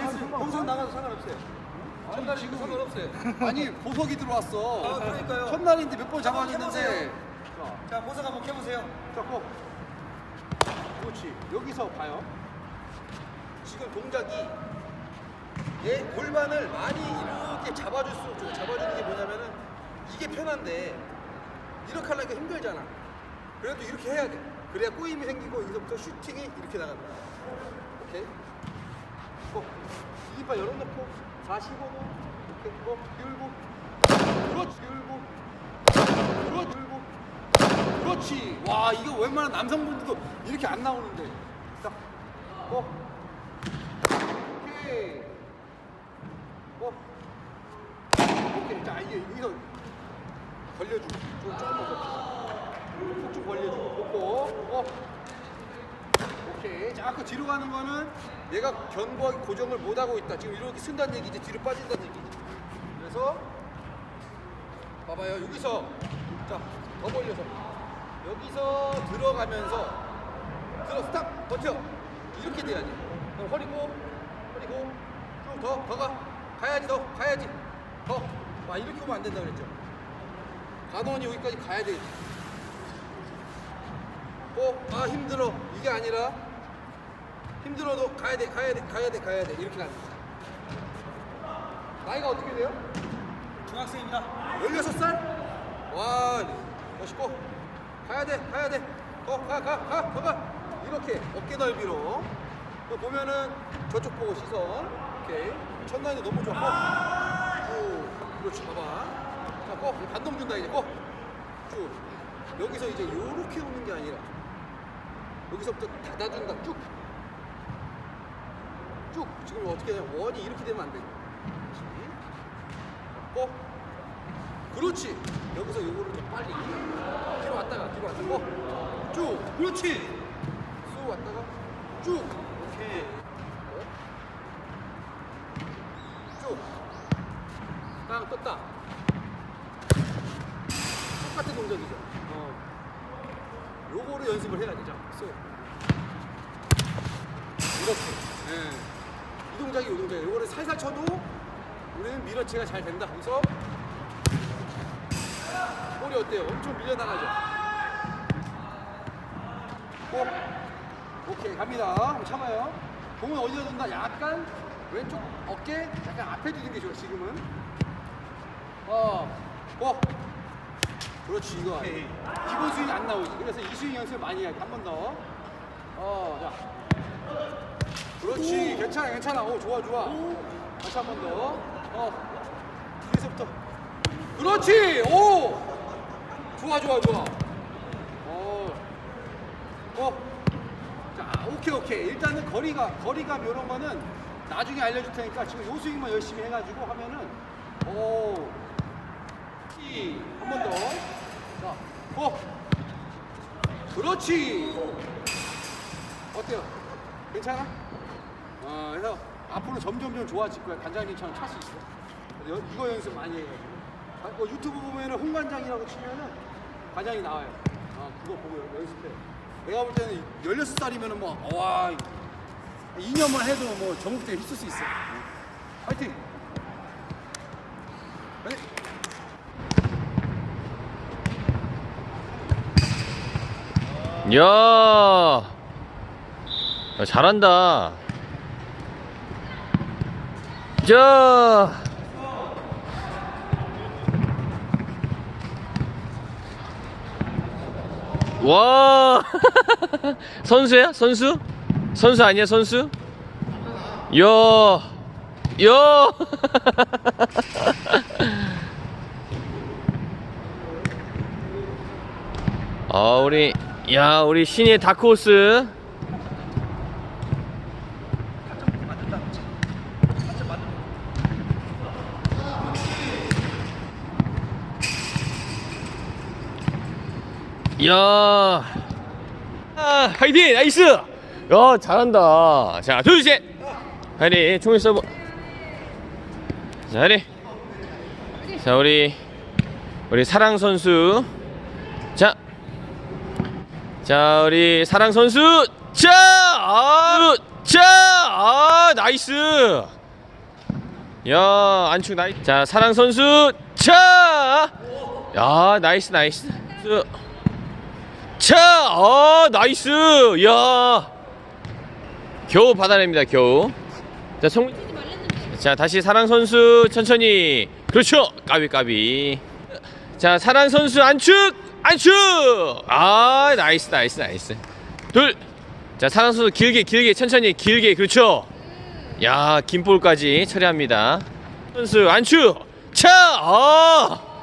나가도 보석 나가도 상관없어요. 첫날이 지금 상관없어요. 아니 보석이 들어왔어. 아, 그러니까요. 첫날인데 몇 번 잡아줬는데. 해보세요. 자, 보석 한번 켜보세요. 자꾸. 그렇지. 여기서 봐요. 지금 동작이 얘 골반을 많이 이렇게 잡아줄 수 없죠. 잡아주는 게 뭐냐면은 이게 편한데 이렇게 하려니까 힘들잖아. 그래도 이렇게 해야 돼. 그래야 꼬임이 생기고 여기서부터 슈팅이 이렇게 나갑니다. 오케이. 고. 이빨 열어놓고 45도 이렇게 고 열고 그렇지 열고 그렇지 열고 그렇지. 와 이거 웬만한 남성분들도 이렇게 안 나오는데. 자, 고. 오케이. 고. 오케이. 자 이게 여기서 벌려주고 좀 조금만 더. 푹좀 벌려주고 고. 고. 오케이. 자꾸 뒤로 가는 거는 내가 견고하게 고정을 못 하고 있다. 지금 이렇게 쓴다는 얘기지 뒤로 빠진다는 얘기지. 그래서 봐봐요. 여기서 자, 더 벌려서 여기서 들어가면서 들어 스탑 버텨 이렇게 돼야지. 그럼 허리고 허리고 좀더더 가. 가야지 더 가야지 더. 아 이렇게 오면 안 된다 그랬죠. 간원이 여기까지 가야 돼. 어, 아 힘들어. 이게 아니라 힘들어도 가야 돼, 가야 돼, 가야 돼, 가야 돼. 이렇게 가는 거야. 나이가 어떻게 돼요? 중학생입니다. 16살? 와, 멋있고. 가야 돼, 가야 돼. 어, 가, 가, 가, 더 가. 이렇게 어깨 넓이로. 또 보면은 저쪽 보고 시선. 오케이. 첫 라인이 너무 좋고. 쭉. 그렇지, 봐봐. 자, 꼭. 반동 준다, 이제. 꼭. 쭉. 여기서 이제 요렇게 오는 게 아니라. 여기서부터 닫아준다, 쭉. 쭉. 지금 어떻게 되냐. 원이 이렇게 되면 안 돼. 꼭. 그렇지. 여기서 요거를 좀 빨리 뒤로 왔다가 뒤로 왔다가 어. 쭉. 그렇지. 쑥 왔다가 쭉. 오케이. 어? 쭉. 땅 떴다. 똑같은 동작이죠. 어. 요거를 연습을 해야 되죠. 쑥. 이렇게. 예. 이 동작이 이 동작이에요. 요거를 살살 쳐도 우리는 밀어치가 잘 된다. 그래서 볼이 어때요? 엄청 밀려나가죠? 꼭 오케이 갑니다 한번 참아요 공은 어디다 둔다? 약간 왼쪽 어깨 약간 앞에 두는 게 좋아 지금은 어꼭 그렇지 이거 오케이. 기본 스윙이 안 나오지 그래서 이 스윙 연습 많이 해야 돼한 번더 어자 그렇지 괜찮아 괜찮아 오 좋아 좋아 다시 한 번 더 어 뒤에서부터 그렇지 오 좋아 좋아 좋아 어. 어. 자 오케이 오케이 일단은 거리가 거리가 이런 거는 나중에 알려줄 테니까 지금 요 스윙만 열심히 해가지고 하면은 오 한번 더. 자, 고. 그렇지. 어때요? 괜찮아? 어, 그래서 앞으로 점점점 좋아질 거야. 관장님처럼 찰수 있어. 여- 이거 연습 많이. 아, 뭐 유튜브 보면은 홍관장이라고 치면은 관장이 나와요. 아, 그거 보고 연습해. 내가 볼 때는 16살이면은 뭐, 와, 2년만 해도 뭐 전국대회 있을 수 있어. 화이팅! 네? 야, 야, 잘한다. 자, 와, 선수야? 선수? 선수 아니야, 선수? 야, 야. 아 우리 야 우리 신의 다크호스 야. 아, 화이팅! 나이스! 야 잘한다. 자 둘 셋. 하리 총일 서브 자 하리 자 우리 우리 사랑 선수. 자. 자 우리 사랑 선수. 자, 아, 자, 아, 나이스. 야, 안축 나이스. 자, 사랑 선수. 자. 야, 나이스, 나이스. 자, 아, 나이스. 야. 겨우 받아냅니다, 겨우. 자, 성. 자, 다시 사랑 선수 천천히. 그렇죠. 까비 까비. 자, 사랑 선수 안축. 안축. 아, 나이스, 나이스, 나이스. 둘. 자, 사랑 선수 길게 길게 천천히 길게. 그렇죠. 야, 긴 볼까지 처리합니다. 선수 안축. 차. 아.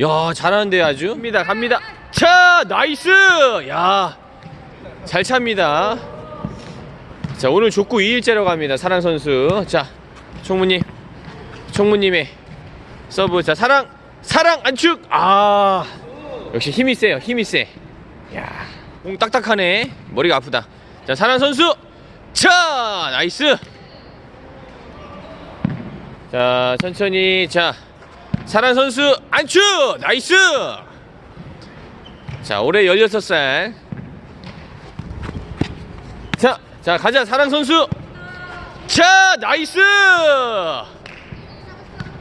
야, 잘하는데 아주. 갑니다. 갑니다. 차, 나이스. 야. 잘 찹니다. 자, 오늘 족구 2일째로 갑니다. 사랑 선수. 자, 총무님. 총무님의 서브. 자, 사랑. 사랑 안축. 아. 역시 힘이 세요. 힘이 세. 야. 공 딱딱하네. 머리가 아프다. 자, 사랑 선수. 차! 나이스. 자, 천천히. 자, 사랑 선수 안축. 나이스. 자, 올해 16살. 자, 자 가자 사랑 선수. 자, 나이스.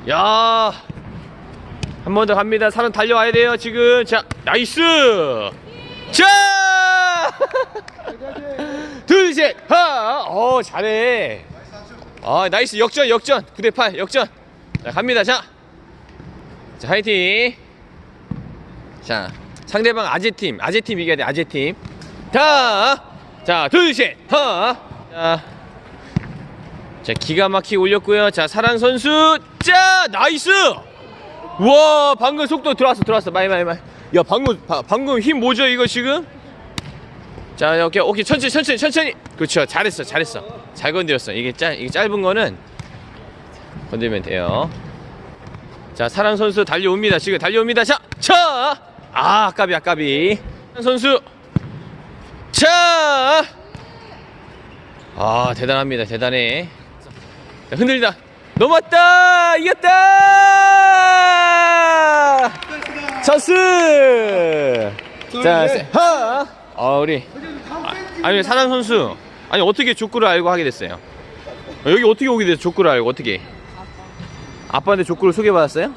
야, 한 번 더 갑니다. 사람 달려와야 돼요 지금. 자, 나이스. 자, 둘, 셋, 하. 어, 잘해. 아, 나이스 역전, 역전. 9대 8 역전. 자, 갑니다. 자, 자, 화이팅. 자, 상대방 아재 팀, 아재 팀 이겨야 돼. 아재 팀. 자, 자, 둘, 셋, 하. 자, 자, 기가 막히게 올렸고요. 자, 사랑 선수, 자, 나이스. 우와, 방금 속도 들어왔어, 들어왔어. 많이, 많이, 많이. 야, 방금, 바, 방금 힘 뭐죠, 이거 지금? 자, 오케이, 오케이, 천천히, 천천히, 천천히. 그렇죠, 잘했어, 잘했어. 잘 건드렸어. 이게 짧, 이게 짧은 거는 건들면 돼요. 자, 사랑 선수 달려옵니다. 지금 달려옵니다. 자, 차. 아, 아까비. 사랑 선수. 자. 아, 대단합니다. 대단해. 자, 흔들리다. 넘었다. 이겼다. 쳤스. 자, 세- 하. 아, 우리 아, 아니 사랑 선수. 아니 어떻게 족구를 알고 하게 됐어요? 어, 여기 어떻게 오게 됐어? 족구를 알고 어떻게? 아빠한테 족구를 소개받았어요?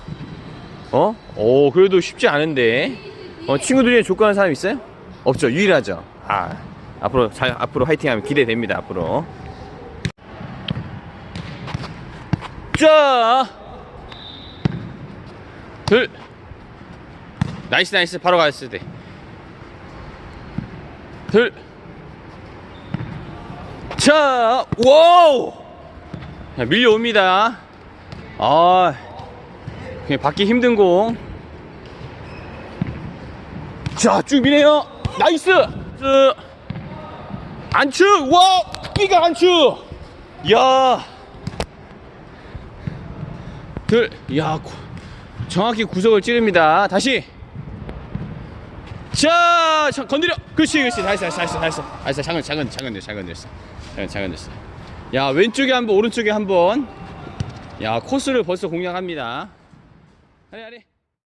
어? 오, 그래도 쉽지 않은데. 어, 친구들 중에 족구하는 사람 있어요? 없죠. 유일하죠. 아, 앞으로 잘 앞으로 화이팅하면 기대됩니다. 앞으로. 자, 둘, 나이스 나이스 바로 갔을 때. 둘, 자, 와우, 자, 밀려옵니다. 아, 그냥 받기 힘든 공. 자, 쭉 미네요. 나이스. 스 안축. 와, 끼가 안축. 야. 둘. 야, 구- 정확히 구석을 찌릅니다. 다시. 자, 자, 건드려. 그렇지, 그렇지. 했어, 다 했어. 다 했어. 작은, 작은, 작은 작은. 작은, 작은 됐어. 야, 왼쪽에 한 번, 오른쪽에 한 번. 야 코스를 벌써 공략합니다. 아래 아래.